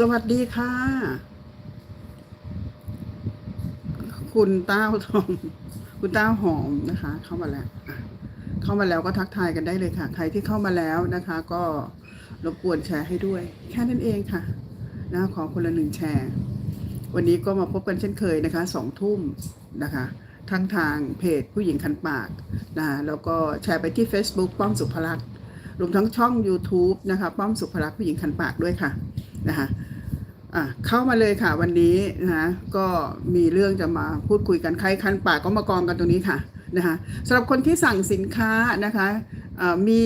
สวัสดีค่ะ คุณต้าทองคุณต้าหอมนะคะ เข้ามาแล้วเข้ามาแล้วก็ทักทายกันได้เลยค่ะ ใครที่เข้ามาแล้วนะคะ ก็รบกวนแชร์ให้ด้วย แค่นั้นเองค่ะนะขอคนละหนึ่งแชร์ วันนี้ก็มาพบกันเช่นเคยนะคะสองทุ่มนะคะทั้งทางเพจผู้หญิงคันปากนะแล้วก็แชร์ไปที่ Facebook ป้อมสุภลักษณ์รวมทั้งช่อง YouTube นะคะ ป้อมสุภลักษณ์ผู้หญิงคันปากด้วยค่ะนะคะ อะเข้ามาเลยค่ะวันนี้นะคะก็มีเรื่องจะมาพูดคุยกันใครคันปากก็มากองกันตรงนี้ค่ะนะคะสำหรับคนที่สั่งสินค้านะคะมี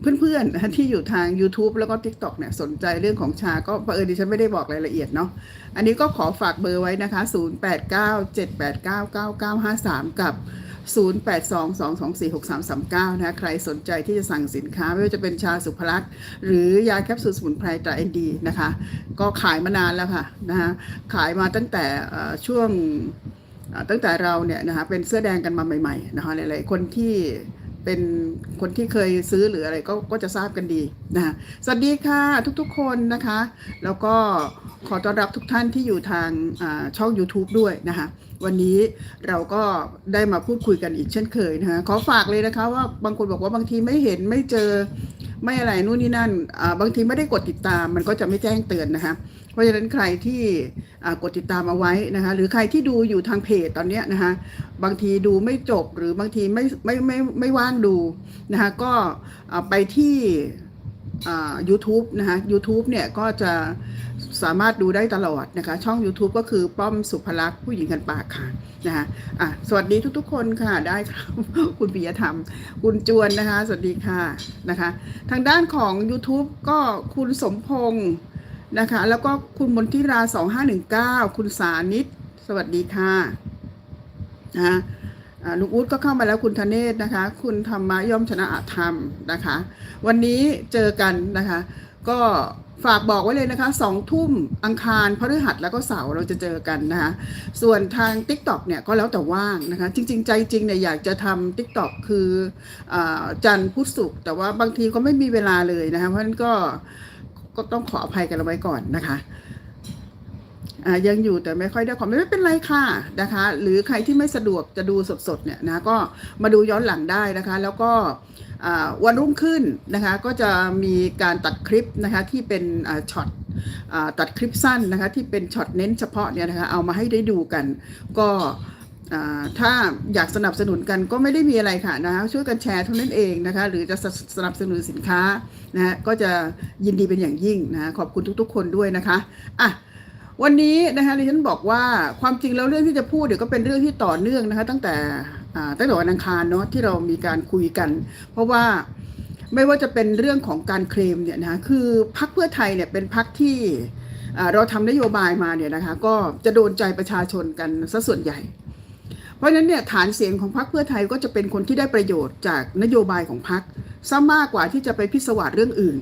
เพื่อนๆที่อยู่ทาง YouTube แล้วก็ TikTok เนี่ยสนใจเรื่องของชาก็เผอิญดิฉันไม่ได้บอกรายละเอียดเนาะอันนี้ก็ขอฝากเบอร์ไว้นะคะ 0897899953 กับ 0822246339นะคะใครสนใจที่จะสั่งสินค้า ไม่ว่าจะเป็นชาสุภลักษณ์หรือยาแคปซูลสมุนไพรตราเอ็นดีนะคะ ก็ขายมานานแล้วค่ะนะคะขายมาตั้งแต่ช่วงตั้งแต่เราเนี่ยนะคะเป็นเสื้อแดงกันมาใหม่ๆนะคะหลายๆคนที่เป็นคนที่เคยซื้อหรืออะไรก็ก็จะทราบกันดีนะคะสวัสดีค่ะทุกๆคนนะคะ แล้วก็ขอต้อนรับทุกท่านที่อยู่ทางช่อง YouTube ด้วยนะคะ วันนี้เราก็ได้มาพูดคุยกันอีกเช่นเคยนะคะขอฝากเลยนะคะว่าบางคนบอกว่าบางทีไม่เห็นไม่เจอไม่อะไรนู่นนี่นั่นบางทีไม่ได้กดติดตามมันก็จะไม่แจ้งเตือนนะคะเพราะฉะนั้นใครที่กดติดตามเอาไว้นะคะหรือใครที่ดูอยู่ทางเพจตอนนี้นะคะบางทีดูไม่จบหรือบางทีไม่ไม่ไม่ไม่ว่างดูนะคะก็ไปที่ อ่า YouTube นะคะ YouTube เนี่ยก็จะสามารถดูได้ตลอดนะคะ ช่อง YouTube ก็คือป้อมสุภลักษณ์ผู้หญิงกันปากค่ะนะคะอะสวัสดีทุกๆ คนค่ะได้ครับคุณปิยธรรม คุณจวนนะคะ สวัสดีค่ะนะคะ ทางด้านของ YouTube ก็คุณสมพงศ์นะคะ แล้วก็คุณมนทิรา 2519 คุณสานิต สวัสดีค่ะนะะ ลุงอู๊ดก็เข้ามาแล้วคุณธเนศนะคะ คุณธรรมะย่อมชนะอาธรรมนะคะ วันนี้เจอกันนะคะ ก็ฝากบอกไว้เลยนะคะสองทุ่มอังคารพฤหัสแล้วก็เสาร์เราจะเจอกันนะคะ ส่วนทาง Tik t o อกเนี่ยก็แล้วแต่ว่างนะคะ จริง ๆ ใจจริงเนี่ยอยากจะทำ Tik t o อกคืออจันทร์พุธศุกร์แต่ว่าบางทีก็ไม่มีเวลาเลยนะคะ เพราะฉะนั้นก็ก็ต้องขออภัยกันเอาไว้ก่อนนะคะ ยังอยู่แต่ไม่ค่อยได้ความไม่เป็นไรค่ะนะคะ หรือใครที่ไม่สะดวกจะดูสดๆเนี่ยนะก็มาดูย้อนหลังได้นะคะ แล้วก็วันรุ่งขึ้นนะคะก็จะมีการตัดคลิปนะคะที่เป็นช็อตตัดคลิปสั้นนะคะที่เป็นช็อตเน้นเฉพาะเนี่ยนะคะเอามาให้ได้ดูกัน ก็ถ้าอยากสนับสนุนกันก็ไม่ได้มีอะไรค่ะนะคะช่วยกันแชร์เท่านั้นเองนะคะหรือจะสสนับสนุนสินค้านะะก็จะยินดีเป็นอย่างยิ่งนะคะขอบคุณทุกๆ คนด้วยนะคะอะ วันนี้นะคะดิฉันบอกว่าความจริงแล้วเรื่องที่จะพูดเดี๋ยวก็เป็นเรื่องที่ต่อเนื่องนะคะ ตั้งแต่ตั้งแต่วันอังคารเนาะที่เรามีการคุยกัน เพราะว่าไม่ว่าจะเป็นเรื่องของการเคลมเนี่ยนะคะคือพักเพื่อไทยเนี่ยเป็นพักที่เราทำนโยบายมาเนี่ยนะคะก็จะโดนใจประชาชนกันซะส่วนใหญ่ เพราะฉะนั้นเนี่ยฐานเสียงของพรรคเพื่อไทยก็จะเป็นคนที่ได้ประโยชน์จากนโยบายของพรรคซะมากกว่าที่จะไปพิศวาสเรื่องอื่น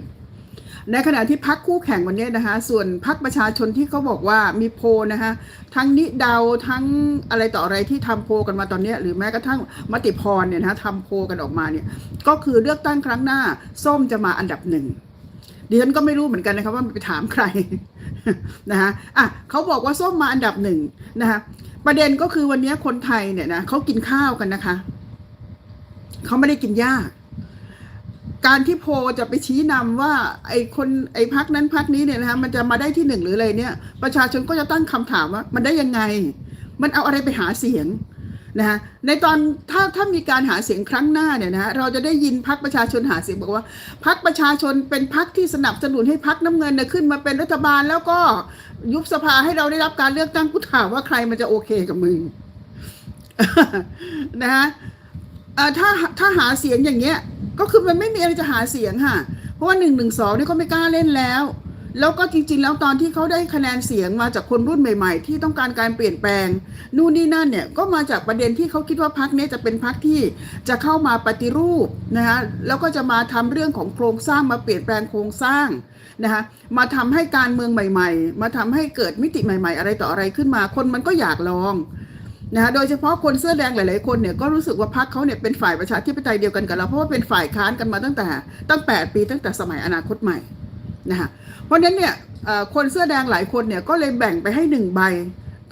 ในขณะที่พักคู่แข่งวันนี้นะคะ ส่วนพักประชาชนที่เขาบอกว่ามีโพลนะคะทั้งนิดาวทั้งอะไรต่ออะไรที่ทำโพลกันมาตอนนี้ หรือแม้กระทั่งมติพรเนี่ยนะคะทำโพลกันออกมาเนี่ยก็คือเลือกตั้งครั้งหน้า ส้มจะมาอันดับหนึ่งดิฉันก็ไม่รู้เหมือนกันนะคะว่าไปถามใครนะคะอะเขาบอกว่าส้มมาอันดับหนึ่งนะคะประเด็นก็คือวันนี้คนไทยเนี่ยนะเขากินข้าวกันนะคะเขาไม่ได้กินหญ้า การที่โพจะไปชี้นำว่า ไอ้คนไอ้พักนั้นพักนี้เนี่ยนะคะมันจะมาได้ที่หนึ่งหรืออะไรเนี่ย ประชาชนก็จะตั้งคำถามว่ามันได้ยังไง มันเอาอะไรไปหาเสียงนะคะในตอนถ้าถ้ามีการหาเสียงครั้งหน้าเนี่ยนะเราจะได้ยินพักประชาชนหาเสียงบอกว่าพักประชาชนเป็นพักที่สนับสนุนให้พักน้ำเงินเนี่ยขึ้นมาเป็นรัฐบาลแล้วก็ยุบสภาให้เราได้รับการเลือกตั้งกูถามว่าใครมันจะโอเคกับมึงนะฮะ เอ่อถ้าถ้าหาเสียงอย่างเงี้ย ก็คือมันไม่มีอะไรจะหาเสียงค่ะ เพราะว่าหนึ่งหนึ่งสองนี่ก็ไม่กล้าเล่นแล้ว แล้วก็จริง ๆ แล้วตอนที่เขาได้คะแนนเสียงมาจากคนรุ่นใหม่ ๆ ที่ต้องการการเปลี่ยนแปลง นู่นนี่นั่นเนี่ยก็มาจากประเด็นที่เขาคิดว่าพักนี้จะเป็นพักที่จะเข้ามาปฏิรูปนะคะแล้วก็จะมาทำเรื่องของโครงสร้างมาเปลี่ยนแปลงโครงสร้างนะคะมาทำให้การเมืองใหม่ ๆ มาทำให้เกิดมิติใหม่ ๆ อะไรต่ออะไรขึ้นมา คนมันก็อยากลอง นะคะโดยเฉพาะคนเสื้อแดงหลาย ๆ คนเนี่ยก็รู้สึกว่าพรรคเขาเนี่ยเป็นฝ่ายประชาธิปไตยเดียวกันกับเรา เพราะว่าเป็นฝ่ายค้านกันมาตั้งแต่ตั้ง 8 ปีตั้งแต่สมัยอนาคตใหม่นะคะเพราะฉะนั้นเนี่ยคนเสื้อแดงหลายคนเนี่ยก็เลยแบ่งไปให้หนึ่งใบ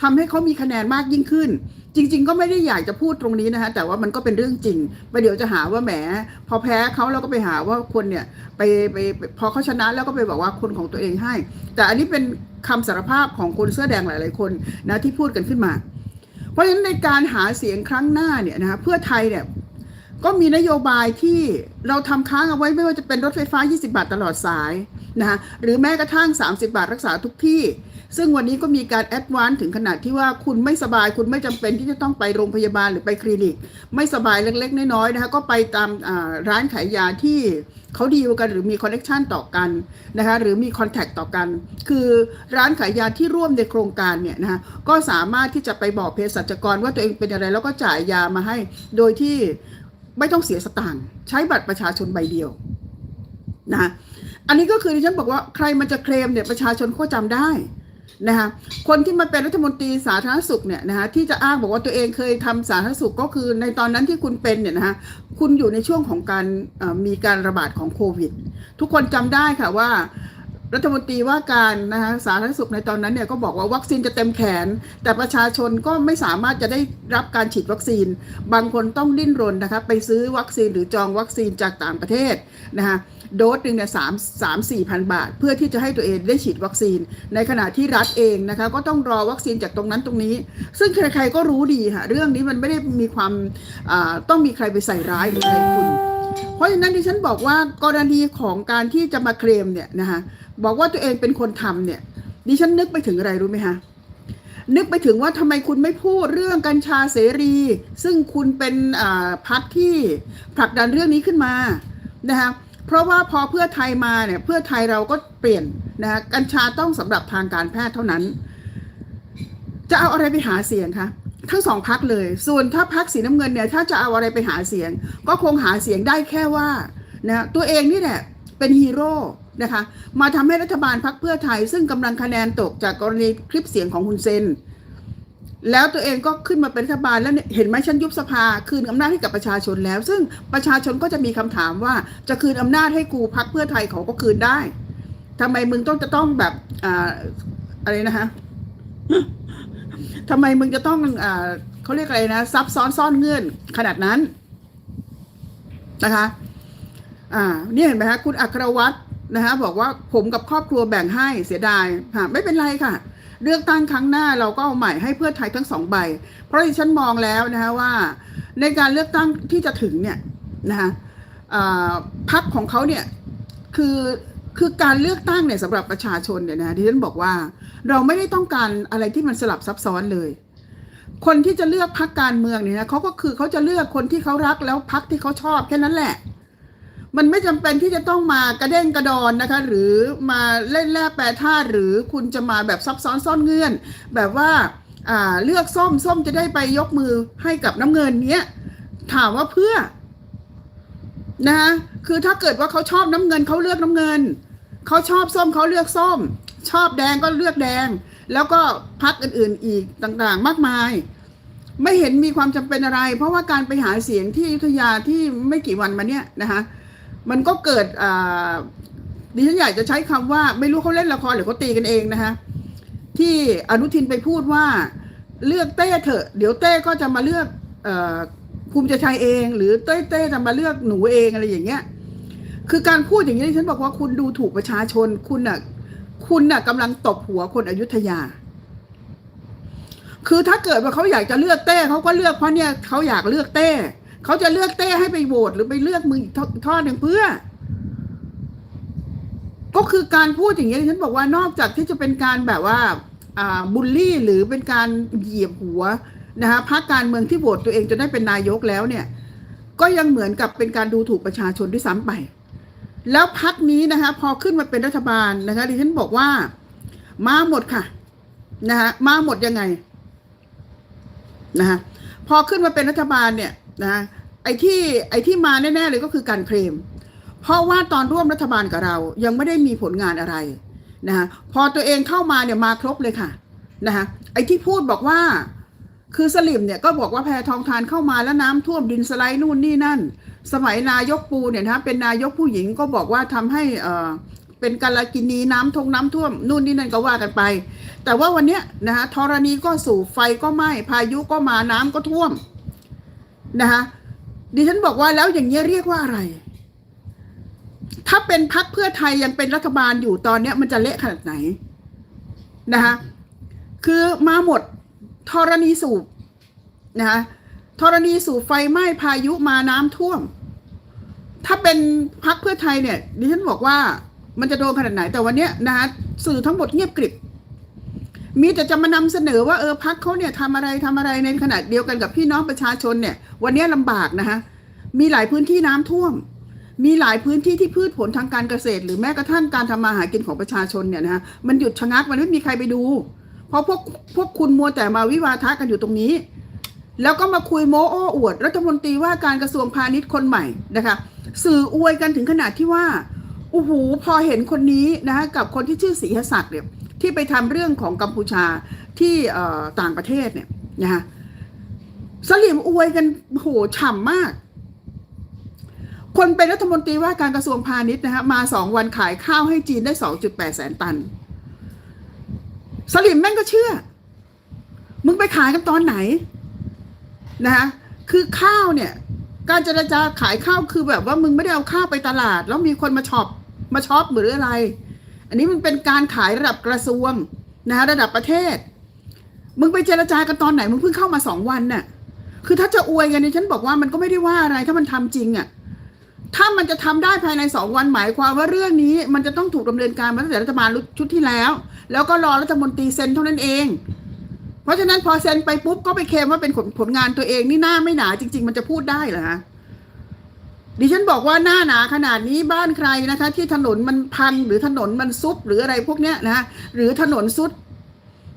ทำให้เขามีคะแนนมากยิ่งขึ้น จริง ๆ ก็ไม่ได้อยากจะพูดตรงนี้นะคะแต่ว่ามันก็เป็นเรื่องจริงไปเดี๋ยวจะหาว่าแหม พอแพ้เขาเราก็ไปหาว่าคนเนี่ยไปไปไปพอเขาชนะแล้วก็ไปบอกว่าคนของตัวเองให้ แต่อันนี้เป็นคำสารภาพของคนเสื้อแดงหลาย ๆ คนนะที่พูดกันขึ้นมา เพราะฉะนั้นในการหาเสียงครั้งหน้าเนี่ยนะคะเพื่อไทยเนี่ย ก็มีนโยบายที่เราทำค้างเอาไว้ไม่ว่าจะเป็นรถไฟฟ้า 20 บาทตลอดสายนะคะหรือแม้กระทั่ง 30 บาทรักษาทุกที่ ซึ่งวันนี้ก็มีการแอดวานซ์ถึงขนาดที่ว่าคุณไม่สบายคุณไม่จำเป็นที่จะต้องไปโรงพยาบาลหรือไปคลินิก ไม่สบายเล็กๆ น้อยๆนะคะก็ไปตามร้านขายยาที่เขาดีลกันหรือมีคอนเน c ชันต่อกันนะคะหรือมีคอนแทคต่อกัน คือร้านขายยาที่ร่วมในโครงการเนี่ยนะคะก็สามารถที่จะไปบอกเภสัชกรว่าตัวเองเป็นอะไรแล้วก็จ่ายยามาให้ โดยที่ ไม่ต้องเสียสตางค์ใช้บัตรประชาชนใบเดียวนะอันนี้ก็คือที่ฉันบอกว่าใครมันจะเคลมเนี่ยประชาชนก็จำได้นะคะคนที่มาเป็นรัฐมนตรีสาธารณสุขเนี่ยนะคะที่จะอ้างบอกว่าตัวเองเคยทำสาธารณสุขก็คือในตอนนั้นที่คุณเป็นเนี่ยนะคะคุณอยู่ในช่วงของการมีการระบาดของโควิด ทุกคนจำได้ค่ะว่า รัฐมนตรีว่าการนะคะสาธารณสุขในตอนนั้นเนี่ยก็บอกว่าวัคซีนจะเต็มแขน แต่ประชาชนก็ไม่สามารถจะได้รับการฉีดวัคซีน บางคนต้องดิ้นรนนะคะไปซื้อวัคซีนหรือจองวัคซีนจากต่างประเทศนะคะโดสหนึ่งเนี่ยสามสามสี่พันบาท เพื่อที่จะให้ตัวเองได้ฉีดวัคซีน ในขณะที่รัฐเองนะคะก็ต้องรอวัคซีนจากตรงนั้นตรงนี้ ซึ่งใครๆก็รู้ดีค่ะเรื่องนี้มันไม่ได้มีความต้องมีใครไปใส่ร้ายหรืออะไรคุณเพราะฉะนั้นที่ฉันบอกว่ากรณีของการที่จะมาเคลมเนี่ยนะคะ บอกว่าตัวเองเป็นคนทำเนี่ย ดิฉันนึกไปถึงอะไรรู้ไหมคะนึกไปถึงว่าทำไมคุณไม่พูดเรื่องกัญชาเสรี ซึ่งคุณเป็นพักที่ผลักดันเรื่องนี้ขึ้นมานะคะเพราะว่าพอเพื่อไทยมาเนี่ยเพื่อไทยเราก็เปลี่ยนนะคะกัญชาต้องสำหรับทางการแพทย์เท่านั้น จะเอาอะไรไปหาเสียงคะทั้งสองพักเลย ส่วนถ้าพักสีน้ำเงินเนี่ยถ้าจะเอาอะไรไปหาเสียง ก็คงหาเสียงได้แค่ว่านะตัวเองนี่แหละเป็นฮีโร่ นะคะ มาทำให้รัฐบาลพักเพื่อไทย ซึ่งกำลังคะแนนตกจากกรณีคลิปเสียงของคุณเซน แล้วตัวเองก็ขึ้นมาเป็นรัฐบาลแล้วเห็นไหมฉันยุบสภาคืนอำนาจให้กับประชาชนแล้ว ซึ่งประชาชนก็จะมีคำถามว่าจะคืนอำนาจให้กูพักเพื่อไทยเขาก็คืนได้ทำไมมึงต้องจะต้องแบบอ่าอะไรนะคะทำไมมึงจะต้องอ่าเขาเรียกอะไรนะ ซับซ้อนซ่อนเงื่อนขนาดนั้นนะคะ อ่า นี่เห็นไหมคะคุณอัครวัตร นะคะบอกว่าผมกับครอบครัวแบ่งให้เสียดายค่ะไม่เป็นไรค่ะ เลือกตั้งครั้งหน้าเราก็เอาใหม่ให้เพื่อไทยทั้งสองใบ เพราะที่ฉันมองแล้วนะคะว่า ในการเลือกตั้งที่จะถึงเนี่ยนะคะพักของเขาเนี่ยคือคือการเลือกตั้งเนี่ยสำหรับประชาชนเนี่ยนะที่ฉันบอกว่า เราไม่ได้ต้องการอะไรที่มันสลับซับซ้อนเลย คนที่จะเลือกพักการเมืองเนี่ยนะเขาก็คือเขาจะเลือกคนที่เขารักแล้วพักที่เขาชอบแค่นั้นแหละ มันไม่จำเป็นที่จะต้องมากระเด้งกระดอนนะคะ หรือมาเล่นแร่แปรธาตุหรือคุณจะมาแบบซับซ้อนซ่อนเงื่อน แบบว่าอ่าเลือกส้มส้มจะได้ไปยกมือให้กับน้ำเงินเนี้ยถามว่าเพื่อนะคะคือถ้าเกิดว่าเขาชอบน้ำเงินเขาเลือกน้ำเงินเขาชอบส้มเขาเลือกส้ม ชอบแดงก็เลือกแดง แล้วก็พักอื่น ๆ อีกต่างๆ มากมาย ไม่เห็นมีความจำเป็นอะไร เพราะว่าการไปหาเสียงที่อยุธยาที่ไม่กี่วันมาเนี้ยนะคะ มันก็เกิดดิฉันอยากจะใช้คำว่าไม่รู้เขาเล่นละครหรือเขาตีกันเองนะคะที่อนุทินไปพูดว่าเลือกเต้เถอะ เดี๋ยวเต้ก็จะมาเลือกอภูมิใจไทยเอง หรือเต้เต้จะมาเลือกหนูเองอะไรอย่างเงี้ย คือการพูดอย่างนี้ดิฉันบอกว่าคุณดูถูกประชาชนคุณน่ะ คุณน่ะกำลังตบหัวคนอยุธยา คือถ้าเกิดว่าเขาอยากจะเลือกเต้เขาก็เลือกเพราะเนี่ยเขาอยากเลือกเต้ เขาจะเลือกเต้ให้ไปโหวตหรือไปเลือกมึงอีกทอดหนึ่งเพื่อ ก็คือการพูดอย่างนี้ยฉันบอกว่านอกจากที่จะเป็นการแบบว่าอ่าบูลลี่หรือเป็นการเหยียบหัวนะคะพรรคการเมืองที่โหวตตัวเองจะได้เป็นนายกแล้วเนี่ย ก็ยังเหมือนกับเป็นการดูถูกประชาชนด้วยซ้ำไป แล้วพักนี้นะคะ พอขึ้นมาเป็นรัฐบาลนะคะดิฉันบอกว่า มาหมดค่ะนะคะมาหมดยังไงนะคะพอขึ้นมาเป็นรัฐบาลเนี่ย นะไอ้ที่ไอ้ที่มาแน่ๆเลยก็คือการเคลม เพราะว่าตอนร่วมรัฐบาลกับเรายังไม่ได้มีผลงานอะไรนะคะพอตัวเองเข้ามาเนี่ยมาครบเลยค่ะนะคะไอ้ที่พูดบอกว่าคือสลิมเนี่ยก็บอกว่าแพทองทานเข้ามาแล้วน้ำท่วมดินสไลด์นู่นนี่นั่น สมัยนายกปูเนี่ยนะเป็นนายกผู้หญิงก็บอกว่าทำให้เอ่อเป็นกาลกินีน้ำทงน้ำท่วมนู่นนี่นั่นก็ว่ากันไป แต่ว่าวันเนี้ยนะคะธรณีก็สู่ไฟก็ไหม้พายุก็มาน้ำก็ท่วม นะคะดิฉันบอกว่าแล้วอย่างนี้ยเรียกว่าอะไร ถ้าเป็นพักเพื่อไทยยังเป็นรัฐบาลอยู่ตอนเนี้ยมันจะเละขนาดไหนนะคะคือมาหมดธรณีสูบนะคะธรณีสูบไฟไหม้พายุมาน้ำท่วม ถ้าเป็นพักเพื่อไทยเนี่ยดิฉันบอกว่ามันจะโดนขนาดไหนแต่วันเนี้ยนะคะสื่อทั้งหมดเงียบกริบ มีแต่จะมานำเสนอว่าเออพักเขาเนี่ยทำอะไรทำอะไรในขณะเดียวกันกับพี่น้องประชาชนเนี่ย วันนี้ลำบากนะคะมีหลายพื้นที่น้ำท่วม มีหลายพื้นที่ที่พืชผลทางการเกษตร หรือแม้กระทั่งการทำมาหากินของประชาชนเนี่ยนะคะมันหยุดชะงักมันไม่มีใครไปดู เพราะพวกพวกคุณมัวแต่มาวิวาทะกันอยู่ตรงนี้ แล้วก็มาคุยโม้โอ้อวด รัฐมนตรีว่าการกระทรวงพาณิชย์คนใหม่นะคะสื่ออวยกันถึงขนาดที่ว่าโอ้โหพอเห็นคนนี้นะคะกับคนที่ชื่อศรีหศักดิ์เนี่ย ที่ไปทำเรื่องของกัมพูชาที่ต่างประเทศเนี่ยนะคะสลิมอวยกันโอ้โหฉ่ำมาก คนเป็นรัฐมนตรีว่าการกระทรวงพาณิชย์นะคะมาสองวันขายข้าวให้จีนได้สองจุดแปดแสนตัน สลิมแม่งก็เชื่อ มึงไปขายกันตอนไหนนะคะคือข้าวเนี่ย การเจรจาขายข้าวคือแบบว่ามึงไม่ได้เอาข้าวไปตลาด แล้วมีคนมาช็อปมาช็อปหรืออะไร อันนี้มันเป็นการขายระดับกระทรวงนะคะระดับประเทศ มึงไปเจรจากันตอนไหน มึงเพิ่งเข้ามาสองวันน่ะ คือถ้าจะอวยกันเนี่ยฉันบอกว่ามันก็ไม่ได้ว่าอะไรถ้ามันทำจริงอะ ถ้ามันจะทำได้ภายในสองวันหมายความว่าเรื่องนี้ มันจะต้องถูกดำเนินการมาตั้งแต่รัฐบาลชุดที่แล้ว แล้วก็รอรัฐมนตรีเซ็นเท่านั้นเอง เพราะฉะนั้นพอเซ็นไปปุ๊บก็ไปเคลมว่าเป็นผลผลงานตัวเองนี่หน้าไม่หนาจริง ๆ มันจะพูดได้เหรอฮะ ดิฉันบอกว่าหน้าหนาขนาดนี้บ้านใครนะคะ ที่ถนนมันพังหรือถนนมันซุดหรืออะไรพวกเนี้ยนะหรือถนนซุด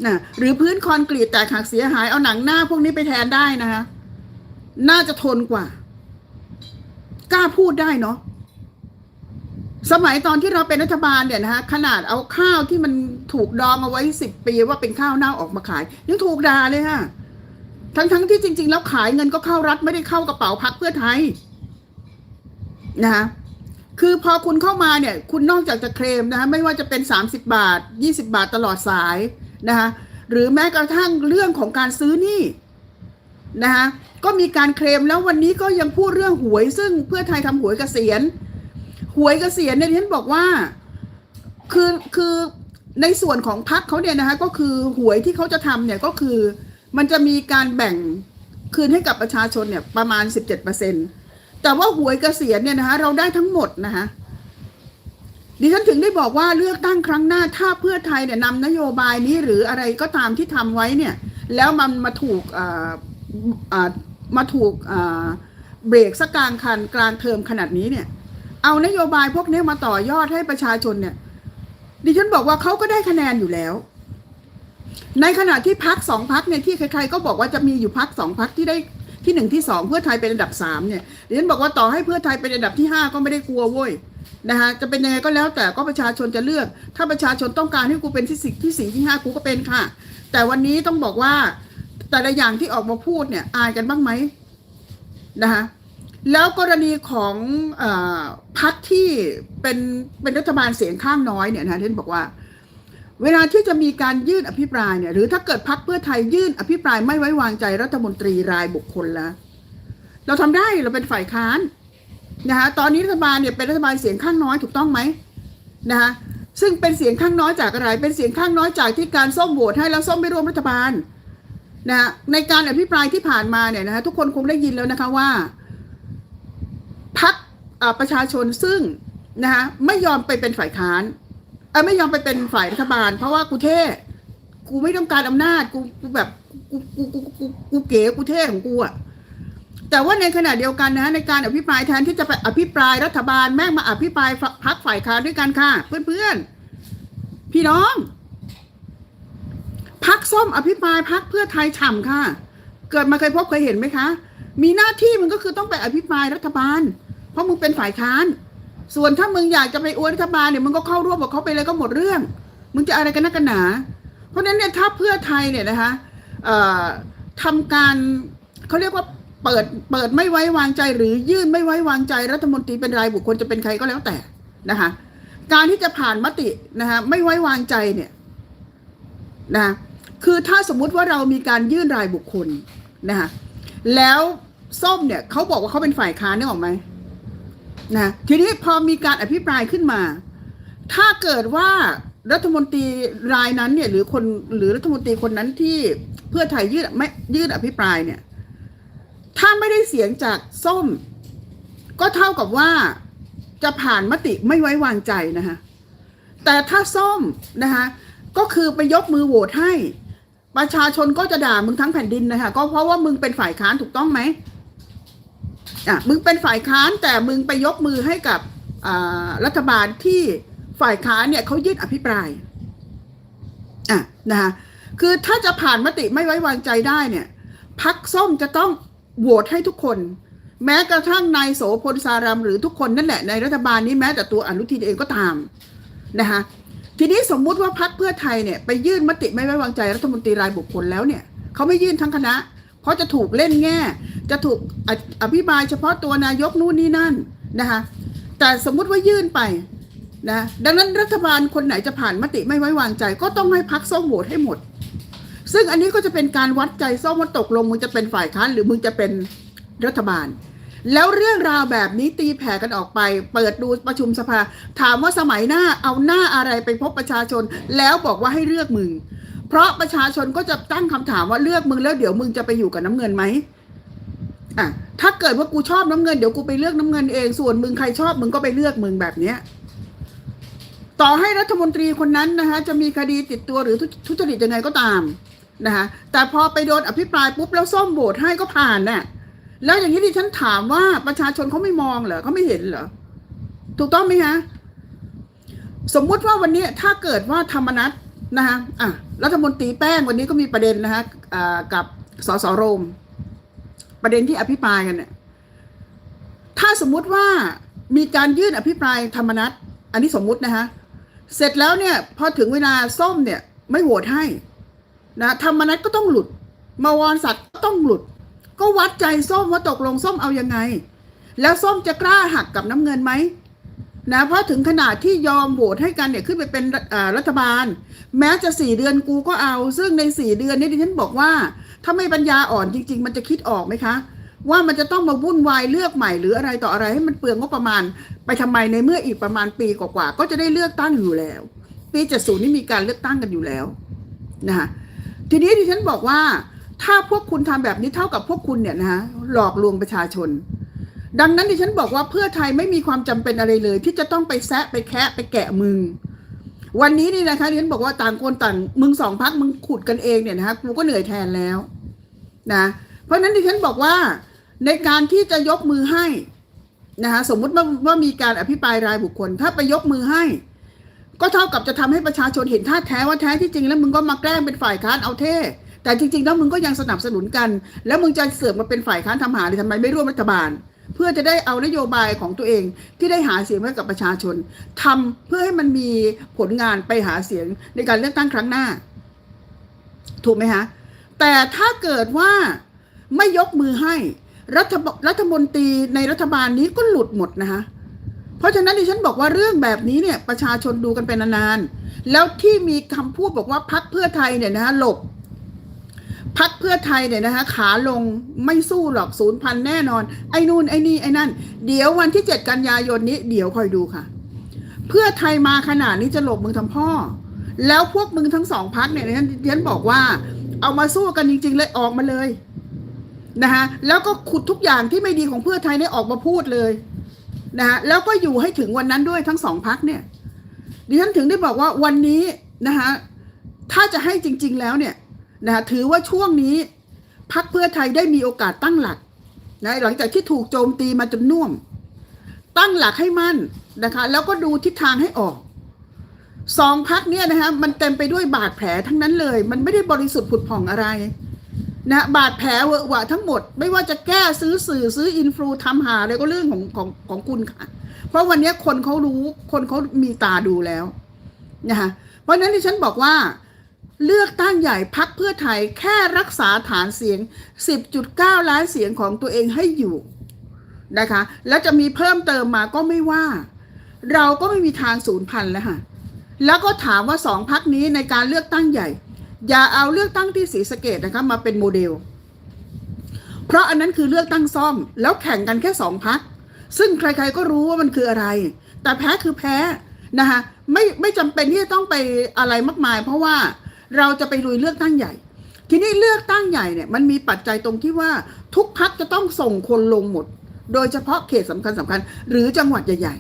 นะหรือพื้นคอนกรีตแตกหักเสียหายเอาหนังหน้าพวกนี้ไปแทนได้นะคะ น่าจะทนกว่า กล้าพูดได้เนาะสมัยตอนที่เราเป็นรัฐบาลเนี่ยนะคะขนาดเอาข้าวที่มันถูกดองเอาไว้สิบปีว่าเป็นข้าวเน่าออกมาขายยังถูกด่าเลยค่ะทั้งๆทที่จริง ๆ แล้วขายเงินก็เข้ารัฐไม่ได้เข้ากระเป๋าพักเพื่อไทย นะคะคือพอคุณเข้ามาเนี่ย คุณนอกจากจะเคลมนะคะไม่ว่าจะเป็น 30 บาท 20 บาทตลอดสายนะคะหรือแม้กระทั่งเรื่องของการซื้อนี่นะคะก็มีการเคลมแล้ววันนี้ก็ยังพูดเรื่องหวย ซึ่งเพื่อไทยทำหวยเกษียณหวยเกษียณเนี่ยที่ฉันบอกว่าคือคือในส่วนของพักเขาเนี่ยนะคะก็คือหวยที่เขาจะทำเนี่ยก็คือ มันจะมีการแบ่งคืนให้กับประชาชนเนี่ยประมาณ 17% แต่ว่าหวยเกษียณเนี่ยนะคะเราได้ทั้งหมดนะคะดิฉันถึงได้บอกว่าเลือกตั้งครั้งหน้าถ้าเพื่อไทยเนี่ยนำนโยบายนี้หรืออะไรก็ตามที่ทำไว้เนี่ย แล้วมันมาถูกอ่าอ่ามาถูกเบรกสักกลางคันกลางเทอมขนาดนี้เนี่ย เอานโยบายพวกนี้มาต่อยอดให้ประชาชนเนี่ย ดิฉันบอกว่าเขาก็ได้คะแนนอยู่แล้ว ในขณะที่พักสองพักเนี่ยที่ใครๆก็บอกว่าจะมีอยู่พักสองพักที่ได้ ที่หนึ่งที่สองเพื่อไทยเป็นอันดับสามเนี่ยดิฉันบอกว่าต่อให้เพื่อไทยเป็นอันดับที่ห้าก็ไม่ได้กลัวเว้ยนะคะจะเป็นยังไงก็แล้วแต่ก็ประชาชนจะเลือก ถ้าประชาชนต้องการให้กูเป็นที่สิที่สี่ที่ห้ากูก็เป็นค่ะ แต่วันนี้ต้องบอกว่าแต่ละอย่างที่ออกมาพูดเนี่ยอายกันบ้างไหมนะคะแล้วกรณีของออพักที่เป็นเป็นรัฐบาลเสียงข้างน้อยเนี่ยนะท่านบอกว่า เวลาที่จะมีการยื่นอภิปรายเนี่ยหรือถ้าเกิดพักเพื่อไทยยื่นอภิปรายไม่ไว้วางใจรัฐมนตรีรายบุคคลแล้วเราทำได้เราเป็นฝ่ายค้านนะคะตอนนี้รัฐบาลเนี่ยเป็นรัฐบาลเสียงข้างน้อยถูกต้องไหมนะคะซึ่งเป็นเสียงข้างน้อยจากอะไร เป็นเสียงข้างน้อยจากที่การส้มโหวตให้แล้วส้มไม่ร่วมรัฐบาลนะในการอภิปรายที่ผ่านมาเนี่ยนะคะทุกคนคงได้ยินแล้วนะคะว่าพักประชาชนซึ่งนะคะไม่ยอมไปเป็นฝ่ายค้าน อไม่ยอมไปเป็นฝ่ายรัฐบาล เพราะว่ากูเท่กูไม่ต้องการอำนาจกูกูแบบกูกูกูกูกูเก๋กูเท่ของกูอะแต่ว่าในขณะเดียวกันนะในการอภิปรายแทนที่จะไปอภิปรายรัฐบาลแม่งมาอภิปรายพักฝ่ายค้านด้วยกันค่ะ เพื่อนๆ พี่น้องพักส้มอภิปรายพักเพื่อไทยฉ่ำค่ะ เกิดมาเคยพบเคยเห็นไหมคะ มีหน้าที่มันก็คือต้องไปอภิปรายรัฐบาล เพราะมึงเป็นฝ่ายค้าน ส่วนถ้ามึงอยากจะไปอวยรัฐบาลเนี่ยมึงก็เข้าร่วมกับเขาไปเลยก็หมดเรื่อง มึงจะอะไรกันนักกันหนา เพราะฉะนั้นเนี่ยถ้าเพื่อไทยเนี่ยนะคะทำการเขาเรียกว่าเปิดเปิดไม่ไว้วางใจหรือยื่นไม่ไว้วางใจรัฐมนตรีเป็นรายบุคคลจะเป็นใครก็แล้วแต่นะคะการที่จะผ่านมตินะคะไม่ไว้วางใจเนี่ยนะคือถ้าสมมุติว่าเรามีการยื่นรายบุคคลนะคะแล้วส้มเนี่ยเขาบอกว่าเขาเป็นฝ่ายค้านนึกออกไหม นะทีนี้พอมีการอภิปรายขึ้นมา ถ้าเกิดว่ารัฐมนตรีรายนั้นเนี่ยหรือคนหรือรัฐมนตรีคนนั้นที่เพื่อไทยยื่นไม่ยื่นอภิปรายเนี่ย ถ้าไม่ได้เสียงจากส้ม ก็เท่ากับว่าจะผ่านมติไม่ไว้วางใจนะคะแต่ถ้าส้มนะคะก็คือไปยกมือโหวตให้ ประชาชนก็จะด่ามึงทั้งแผ่นดินนะคะก็เพราะว่ามึงเป็นฝ่ายค้านถูกต้องไหม อะมึงเป็นฝ่ายค้านแต่มึงไปยกมือให้กับรัฐบาลที่ฝ่ายค้านเนี่ยเขายื่นอภิปรายอะนะคะคือถ้าจะผ่านมติไม่ไว้วางใจได้เนี่ยพักส้มจะต้องโหวตให้ทุกคน แม้กระทั่งนายโสพลสารัมหรือทุกคนนั่นแหละในรัฐบาลนี้แม้แต่ตัวอนุทินเองก็ตามนะคะทีนี้สมมุติว่าพักเพื่อไทยเนี่ยไปยื่นมติไม่ไว้วางใจรัฐมนตรีรายบุคคลแล้วเนี่ยเขาไม่ยื่นทั้งคณะ เพราะจะถูกเล่นแง่ จะถูกออภิบายเฉพาะตัวนายกนู่นนี่นั่นนะคะแต่สมมุติว่ายื่นไปนะดังนั้นรัฐบาลคนไหนจะผ่านมติไม่ไว้วางใจ ก็ต้องให้พักส้มโหวตให้หมด ซึ่งอันนี้ก็จะเป็นการวัดใจส้มว่าตกลงมึงจะเป็นฝ่ายค้านหรือมึงจะเป็นรัฐบาล แล้วเรื่องราวแบบนี้ตีแผ่กันออกไป เปิดดูประชุมสภา ถามว่าสมัยหน้าเอาหน้าอะไรไปพบประชาชน แล้วบอกว่าให้เลือกมึง เพราะประชาชนก็จะตั้งคำถามว่าเลือกมึงแล้วเดี๋ยวมึงจะไปอยู่กับน้ำเงินไหมอะถ้าเกิดว่ากูชอบน้ำเงินเดี๋ยวกูไปเลือกน้ำเงินเองส่วนมึงใครชอบมึงก็ไปเลือกมึงแบบเนี้ยต่อให้รัฐมนตรีคนนั้นนะคะจะมีคดีติดตัวหรือทุจริตยังไงก็ตามนะคะแต่พอไปโดนอภิปรายปุ๊บแล้วส้มโหวตให้ก็ผ่านน่ะแล้วอย่างนี้ดิฉันถามว่าประชาชนเขาไม่มองเหรอเขาไม่เห็นเหรอถูกต้องไหมฮะสมมุติว่าวันนี้ถ้าเกิดว่าธรรมนัต นะคะอะรัฐมนตรีแป้งวันนี้ก็มีประเด็นนะคะกับสสโรม ประเด็นที่อภิปรายกันเนี่ยถ้าสมมุติว่ามีการยื่นอภิปรายธรรมนัตอันนี้สมมุตินะคะเสร็จแล้วเนี่ยพอถึงเวลาส้มเนี่ย ไม่โหวตให้นะธรรมนัตก็ต้องหลุด มาวรสัตว์ก็ต้องหลุด ก็วัดใจส้มว่าตกลงส้มเอายังไง แล้วส้มจะกล้าหักกับน้ำเงินไหม นะเพราะถึงขนาดที่ยอมโหวตให้กันเนี่ยขึ้นไปเป็นรัฐบาล แม้จะสี่เดือนกูก็เอา ซึ่งในสี่เดือนนี้ดิฉันบอกว่า ถ้าไม่ปัญญาอ่อนจริง ๆ มันจะคิดออกไหมคะ ว่ามันจะต้องมาวุ่นวายเลือกใหม่หรืออะไรต่ออะไรให้มันเปลืองงบประมาณ ไปทำไมในเมื่ออีกประมาณปีกว่าๆก็จะได้เลือกตั้งอยู่แล้ว ปีเจ็ดศูนย์นี่มีการเลือกตั้งกันอยู่แล้วนะคะทีนี้ดิฉันบอกว่า ถ้าพวกคุณทำแบบนี้เท่ากับพวกคุณเนี่ยนะคะหลอกลวงประชาชน ดังนั้นดิฉันบอกว่าเพื่อไทยไม่มีความจำเป็นอะไรเลย ที่จะต้องไปแซะไปแคะไปแกะมึง วันนี้นี่นะคะดิฉันบอกว่าต่างคนต่างมึงสองพักมึงขุดกันเองเนี่ยนะคะกูก็เหนื่อยแทนแล้วนะ เพราะฉะนั้นดิฉันบอกว่าในการที่จะยกมือให้นะคะสมมุติว่าว่ามีการอภิปรายรายบุคคล ถ้าไปยกมือให้ ก็เท่ากับจะทำให้ประชาชนเห็นท่าแท้ว่าแท้ที่จริงแล้วมึงก็มาแกล้งเป็นฝ่ายค้านเอาเท่แต่จริง ๆ แล้วมึงก็ยังสนับสนุนกัน แล้วมึงจะเสือกมาเป็นฝ่ายค้านทำหาหรือทำไมไม่ร่วมรัฐบาล เพื่อจะได้เอานโยบายของตัวเองที่ได้หาเสียงไว้กับประชาชนทำเพื่อให้มันมีผลงานไปหาเสียงในการเลือกตั้งครั้งหน้า ถูกไหมฮะแต่ถ้าเกิดว่าไม่ยกมือให้รัฐรัฐมนตรีในรัฐบาลนี้ก็หลุดหมดนะคะเพราะฉะนั้นดิฉันบอกว่าเรื่องแบบนี้เนี่ยประชาชนดูกันเป็นนานๆแล้วที่มีคำพูดบอกว่าพักเพื่อไทยเนี่ยนะฮะหลบ พักเพื่อไทยเนี่ยนะคะขาลงไม่สู้หรอกศูนย์พันแน่นอน ไอ้นู่นไอ้นี่ไอ้นั่น เดี๋ยววันที่เจ็ดกันยายนนี้ เดี๋ยวคอยดูค่ะ เพื่อไทยมาขนาดนี้จะหลบมึงทำพ่อ แล้วพวกมึงทั้งสองพักเนี่ยดิฉันดิฉันบอกว่า เอามาสู้กันจริง ๆ เลยออกมาเลยนะคะแล้วก็ขุดทุกอย่างที่ไม่ดีของเพื่อไทยเนี่ยออกมาพูดเลยนะฮะแล้วก็อยู่ให้ถึงวันนั้นด้วยทั้งสองพักเนี่ยดิฉันถึงได้บอกว่าวันนี้นะคะถ้าจะให้จริง ๆ แล้วเนี่ย นะคะถือว่าช่วงนี้พักเพื่อไทยได้มีโอกาสตั้งหลักนะหลังจากที่ถูกโจมตีมาจนน่วม ตั้งหลักให้มั่นนะคะ แล้วก็ดูทิศทางให้ออกสองพักเนี่ยนะคะมันเต็มไปด้วยบาดแผลทั้งนั้นเลย มันไม่ได้บริสุทธิ์ผุดผ่องอะไรนะบาดแผลเวอะหวะทั้งหมด ไม่ว่าจะแก้ซื้อสื่อซื้ออินฟลูทำหาอะไรก็เรื่องของของของคุณค่ะ เพราะวันนี้คนเขารู้คนเขามีตาดูแล้วนะคะเพราะฉะนั้นที่ฉันบอกว่า เลือกตั้งใหญ่พักเพื่อไทยแค่รักษาฐานเสียง 10.9 ล้านเสียงของตัวเองให้อยู่นะคะ แล้วจะมีเพิ่มเติมมาก็ไม่ว่า เราก็ไม่มีทางศูนย์พันแล้วค่ะ แล้วก็ถามว่าสองพักนี้ในการเลือกตั้งใหญ่ อย่าเอาเลือกตั้งที่ศรีสะเกดนะคะมาเป็นโมเดล เพราะอันนั้นคือเลือกตั้งซ่อม แล้วแข่งกันแค่สองพัก ซึ่งใครๆก็รู้ว่ามันคืออะไร แต่แพ้คือแพ้นะคะไม่ไม่จำเป็นที่จะต้องไปอะไรมากมาย เพราะว่า เราจะไปลุยเลือกตั้งใหญ่ ทีนี้เลือกตั้งใหญ่เนี่ยมันมีปัจจัยตรงที่ว่าทุกพักจะต้องส่งคนลงหมด โดยเฉพาะเขตสำคัญสำคัญ หรือจังหวัดใหญ่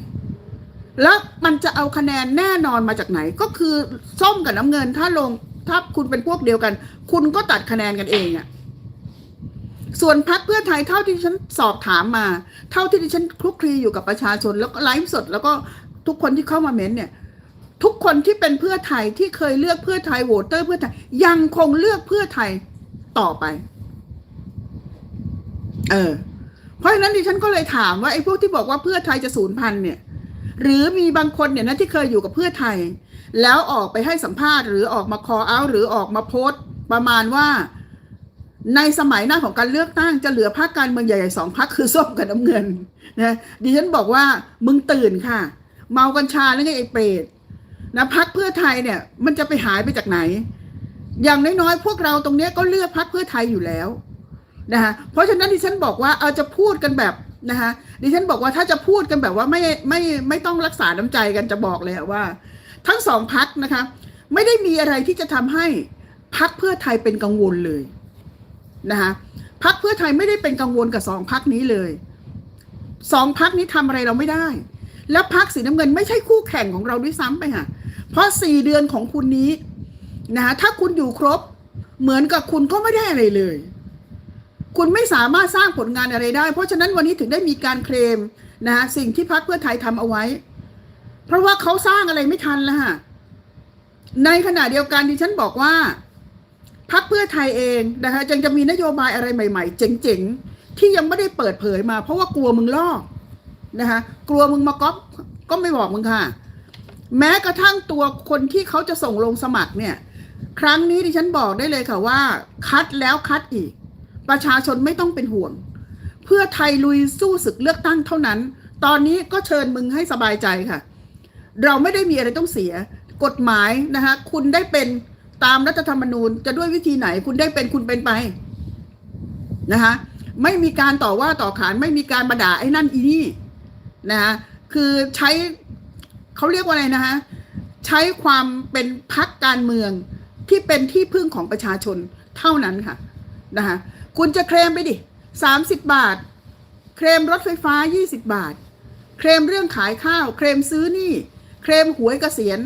ๆ แล้วมันจะเอาคะแนนแน่นอนมาจากไหนก็คือส้มกับน้ำเงินถ้าลงถ้าคุณเป็นพวกเดียวกัน คุณก็ตัดคะแนนกันเองอะส่วนพักเพื่อไทยเท่าที่ฉันสอบถามมา เท่าที่ดิฉันคลุกคลีอยู่กับประชาชนแล้วก็ไลฟ์สด แล้วก็ทุกคนที่เข้ามาเม้นต์เนี่ย ทุกคนที่เป็นเพื่อไทยที่เคยเลือกเพื่อไทยโหวตเตอร์เพื่อไทย ยังคงเลือกเพื่อไทยต่อไป เออ เพราะฉะนั้นดิฉันก็เลยถามว่าไอ้พวกที่บอกว่าเพื่อไทยจะสูญพันธุ์เนี่ย หรือมีบางคนเนี่ยนะที่เคยอยู่กับเพื่อไทย แล้วออกไปให้สัมภาษณ์หรือออกมาคอเอาหรือออกมาโพสต์ ประมาณว่าในสมัยหน้าของการเลือกตั้งจะเหลือพรรคการเมืองใหญ่ๆสองพรรคคือส้มกับน้ำเงินนะดิฉันบอกว่ามึงตื่นค่ะ เมากัญชาแล้วไงไอ้เปรต นะพักเพื่อไทยเนี่ย มันจะไปหายไปจากไหน อย่างน้อยๆพวกเราตรงเนี้ยก็เลือกพักเพื่อไทยอยู่แล้วนะคะเพราะฉะนั้นดิฉันบอกว่าเอาจะพูดกันแบบนะคะดิฉันบอกว่าถ้าจะพูดกันแบบว่าไม่ไม่ไม่ต้องรักษาน้ำใจกันจะบอกเลยว่า ทั้งสองพักนะคะ ไม่ได้มีอะไรที่จะทำให้พักเพื่อไทยเป็นกังวลเลยนะคะพักเพื่อไทยไม่ได้เป็นกังวลกับสองพักนี้เลยสองพักนี้ทำอะไรเราไม่ได้ แล้วพักสีน้ำเงินไม่ใช่คู่แข่งของเราด้วยซ้ำไปค่ะ เพราะสี่เดือนของคุณนี้นะคะถ้าคุณอยู่ครบเหมือนกับคุณก็ไม่ได้อะไรเลย คุณไม่สามารถสร้างผลงานอะไรได้ เพราะฉะนั้นวันนี้ถึงได้มีการเคลมนะคะสิ่งที่พักเพื่อไทยทำเอาไว้ เพราะว่าเขาสร้างอะไรไม่ทันแล้วค่ะในขณะเดียวกันที่ฉันบอกว่าพักเพื่อไทยเองนะคะจึงจะมีนโยบายอะไรใหม่ ๆ เจ๋งๆ ที่ยังไม่ได้เปิดเผยมา เพราะว่ากลัวมึงลอกนะคะกลัวมึงมาก๊อปก็ไม่บอกมึงค่ะ แม้กระทั่งตัวคนที่เขาจะส่งลงสมัครเนี่ย ครั้งนี้ดิฉันบอกได้เลยค่ะว่า คัดแล้วคัดอีก ประชาชนไม่ต้องเป็นห่วง เพื่อไทยลุยสู้ศึกเลือกตั้งเท่านั้น ตอนนี้ก็เชิญมึงให้สบายใจค่ะ เราไม่ได้มีอะไรต้องเสีย กฎหมายนะคะคุณได้เป็นตามรัฐธรรมนูญจะด้วยวิธีไหน คุณได้เป็นคุณเป็นไปนะคะไม่มีการต่อว่าต่อขานไม่มีการมาด่าไอ้นั่นอีนี่นะคะคือใช้ เขาเรียกว่าอะไรนะคะ ใช้ความเป็นพักการเมืองที่เป็นที่พึ่งของประชาชนเท่านั้นค่ะนะคะคุณจะเคลมไปดิสามสิบบาท เคลมรถไฟฟ้า 20 บาท เคลมเรื่องขายข้าว เคลมซื้อนี่ เคลมหวยกเกษียณ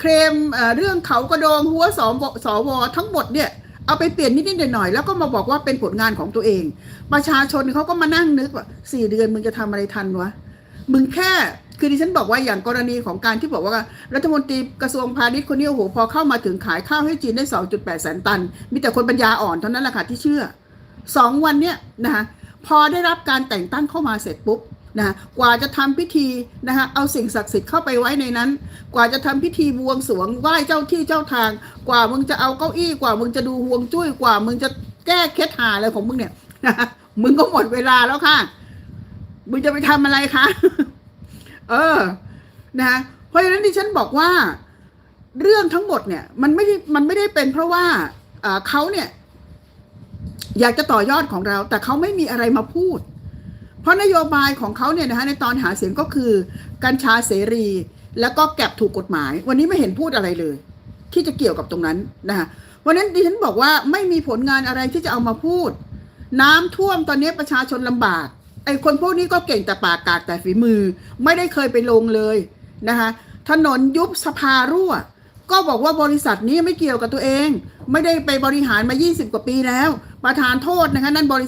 เคลมเอ่อเรื่องเขากระโดงหัวสวสวทั้งหมดเนี่ยเอาไปเปลี่ยนนิดๆหน่อยๆแล้วก็มาบอกว่าเป็นผลงานของตัวเอง ประชาชนเขาก็มานั่งนึกว่าสี่เดือนมึงจะทำอะไรทันวะ มึงแค่ คือดิฉันบอกว่าอย่างกรณีของการที่บอกว่า รัฐมนตรีกระทรวงพาณิชย์คนนี้โอ้โหพอเข้ามาถึงขายข้าวให้จีนได้ 2.8 แสนตัน มีแต่คนปัญญาอ่อนเท่านั้นแหละค่ะที่เชื่อสองวันเนี้ยนะคะพอได้รับการแต่งตั้งเข้ามาเสร็จปุ๊บนะคะกว่าจะทำพิธีนะคะเอาสิ่งศักดิ์สิทธิ์เข้าไปไว้ในนั้น กว่าจะทำพิธีบวงสรวงไหว้เจ้าที่เจ้าทาง กว่ามึงจะเอาเก้าอี้กว่ามึงจะดูห่วงจุ้ยกว่ามึงจะแก้เคล็ดหาอะไรของมึงเนี่ยนะะมึงก็หมดเวลาแล้วค่ะ มึงจะไปทำอะไรคะ เออนะคะเพราะฉะนั้นดิฉันบอกว่าเรื่องทั้งหมดเนี่ยมันไม่ได้มันไม่ได้เป็นเพราะว่าเขาเนี่ย อยากจะต่อยอดของเรา แต่เขาไม่มีอะไรมาพูด เพราะนโยบายของเขาเนี่ยนะคะในตอนหาเสียงก็คือกัญชาเสรี แล้วก็แก็บถูกกฎหมาย วันนี้ไม่เห็นพูดอะไรเลย ที่จะเกี่ยวกับตรงนั้นนะคะวันนั้นดิฉันบอกว่าไม่มีผลงานอะไรที่จะเอามาพูด น้ำท่วมตอนนี้ประชาชนลำบาก ไอ้คนพวกนี้ก็เก่งแต่ปากกากแต่ฝีมือ ไม่ได้เคยไปลงเลยนะคะถนนยุบสภารั่ว ก็บอกว่าบริษัทนี้ไม่เกี่ยวกับตัวเอง ไม่ได้ไปบริหารมา 20 กว่าปีแล้ว ประธานโทษนะคะนั่นบริ